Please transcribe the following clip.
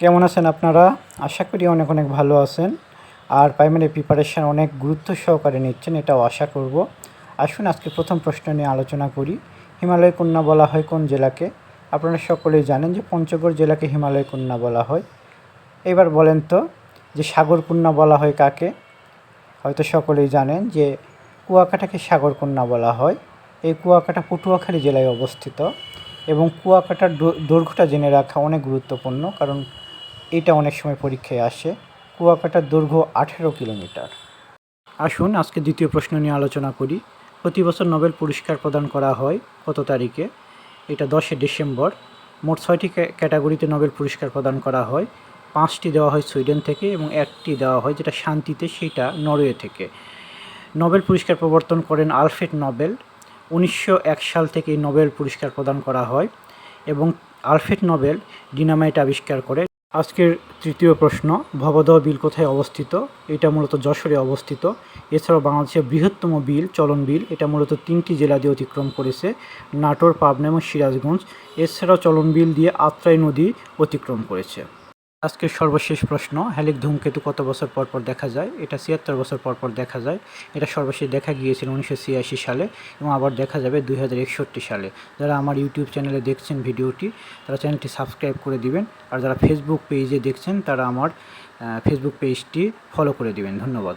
কেমন আছেন আপনারা? আশা করি অনেক অনেক ভালো আছেন। আর প্রাইমারি প্রিপারেশান অনেক গুরুত্ব সহকারে নিচ্ছেন, এটাও আশা করব। আসুন, আজকে প্রথম প্রশ্ন নিয়ে আলোচনা করি। হিমালয় কন্যা বলা হয় কোন জেলাকে? আপনারা সকলেই জানেন যে পঞ্চগড় জেলাকে হিমালয় কন্যা বলা হয়। এবার বলেন তো, যে সাগর কন্যা বলা হয় কাকে? হয়তো সকলেই জানেন যে কুয়াকাটাকে সাগর কন্যা বলা হয়। এই কুয়াকাটা পটুয়াখালী জেলায় অবস্থিত এবং কুয়াকাটার দৈর্ঘ্যটা জেনে রাখা অনেক গুরুত্বপূর্ণ, কারণ এটা অনেক সময় পরীক্ষায় আসে। কুয়াকাটার দৈর্ঘ্য আঠেরো কিলোমিটার। আসুন, আজকে দ্বিতীয় প্রশ্ন নিয়ে আলোচনা করি। প্রতি বছর নোবেল পুরস্কার প্রদান করা হয় কত তারিখে? এটা দশে ডিসেম্বর। মোট ছয়টি ক্যাটাগরিতে নোবেল পুরস্কার প্রদান করা হয়। পাঁচটি দেওয়া হয় সুইডেন থেকে এবং একটি দেওয়া হয় যেটা শান্তিতে, সেটা নরওয়ে থেকে। নোবেল পুরস্কার প্রবর্তন করেন আলফ্রেড নোবেল। উনিশশো এক সাল থেকে নোবেল পুরস্কার প্রদান করা হয় এবং আলফ্রেড নোবেল ডিনামাইট আবিষ্কার করে আজকের তৃতীয় প্রশ্ন, ভবদহ বিল কোথায় অবস্থিত? এটা মূলত যশোরে অবস্থিত। এছাড়াও বাংলাদেশের বৃহত্তম বিল, চলন বিল, এটা মূলত তিনটি জেলা দিয়ে অতিক্রম করেছে, নাটোর, পাবনা এবং সিরাজগঞ্জ। এছাড়াও চলন বিল দিয়ে আত্রাই নদী অতিক্রম করেছে। আজকের সর্বশেষ প্রশ্ন, হ্যালিক ধূমকেতু কত বছর পর পর দেখা যায়? এটা ছিয়াত্তর বছর পর পর দেখা যায়। এটা সর্বশেষ দেখা গিয়েছিল উনিশশো ছিয়াশি সালে এবং আবার দেখা যাবে দুই হাজার একষট্টি সালে। যারা আমার ইউটিউব চ্যানেলে দেখছেন ভিডিওটি, তারা চ্যানেলটি সাবস্ক্রাইব করে দিবেন। আর যারা ফেসবুক পেজে দেখছেন, তারা আমার ফেসবুক পেজটি ফলো করে দিবেন। ধন্যবাদ।